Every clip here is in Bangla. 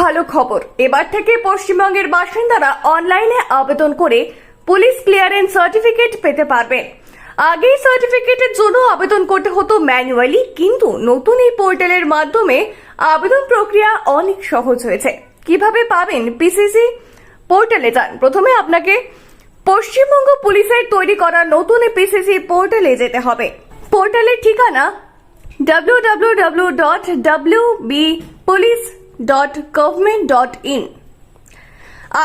ভালো খবর। এবার থেকে পশ্চিমবঙ্গের বাসিন্দারা অনলাইনে আবেদন করে পুলিশ ক্লিয়ারেন্স সার্টিফিকেট পেতে পারবেন। আগেই সার্টিফিকেটের জন্য আবেদন করতে হতো ম্যানুয়ালি, কিন্তু নতুন এই পোর্টালের মাধ্যমে আবেদন প্রক্রিয়া অনেক সহজ হয়েছে। কীভাবে পাবেন পিসিসি পোর্টালে যান। প্রথমে আপনাকে পশ্চিমবঙ্গ পুলিশের তৈরি করা নতুন পিসিসি পোর্টালে যেতে হবে। পোর্টালের ঠিকানা www.wbpolice.government.in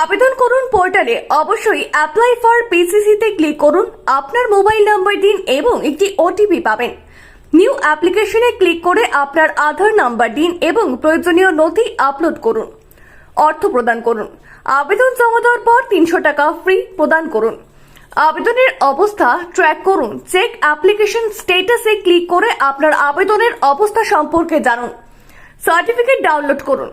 আবেদন করুন পোর্টালে অবশ্যই অ্যাপ্লাই ফর পিসিসিতে ক্লিক করুন। আপনার মোবাইল নাম্বার দিন এবং একটি ওটিপি পাবেন। নিউ অ্যাপ্লিকেশনে ক্লিক করে আপনার আধার নাম্বার দিন এবং প্রয়োজনীয় নথি আপলোড করুন। অর্থ প্রদান করুন। আবেদন জমা দেওয়ার পর তিনশো টাকা ফ্রি প্রদান করুন। আবেদনের অবস্থা ট্র্যাক করুন। চেক অ্যাপ্লিকেশন স্টেটাসে ক্লিক করে আপনার আবেদনের অবস্থা সম্পর্কে জানুন। সার্টিফিকেট ডাউনলোড করুন।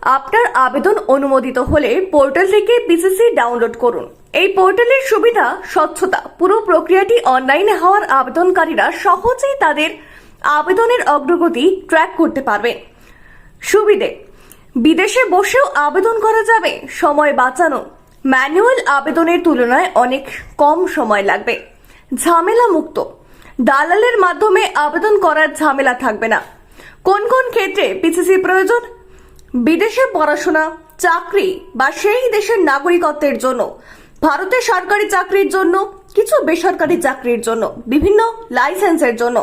আপনার আবেদন অনুমোদিত হলে পোর্টাল থেকে পিসিসি ডাউনলোড করুন। এই পোর্টালের সুবিধা স্বচ্ছতা। পুরো প্রক্রিয়াটি অনলাইনে হওয়ার আবেদনকারীরা সহজেই তাদের আবেদনের অগ্রগতি ট্র্যাক করতে পারবেন। সুবিধে। বিদেশে বসেও আবেদন করা যাবে। সময় বাঁচানো। ম্যানুয়াল আবেদনের তুলনায় অনেক কম সময় লাগবে। ঝামেলা মুক্ত দালালের মাধ্যমে আবেদন করার ঝামেলা থাকবে না। কোন কোন ক্ষেত্রে পিসিসি প্রয়োজন? বিদেশে পড়াশোনা, চাকরি বা সেই দেশের নাগরিকত্বের জন্য ভারতের সরকারি চাকরির জন্য, কিছু বেসরকারি চাকরির জন্য, বিভিন্ন লাইসেন্সের জন্য।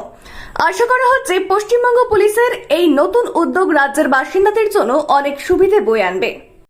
আশা করা হচ্ছে পশ্চিমবঙ্গ পুলিশের এই নতুন উদ্যোগ রাজ্যের বাসিন্দাদের জন্য অনেক সুবিধে বয়ে আনবে।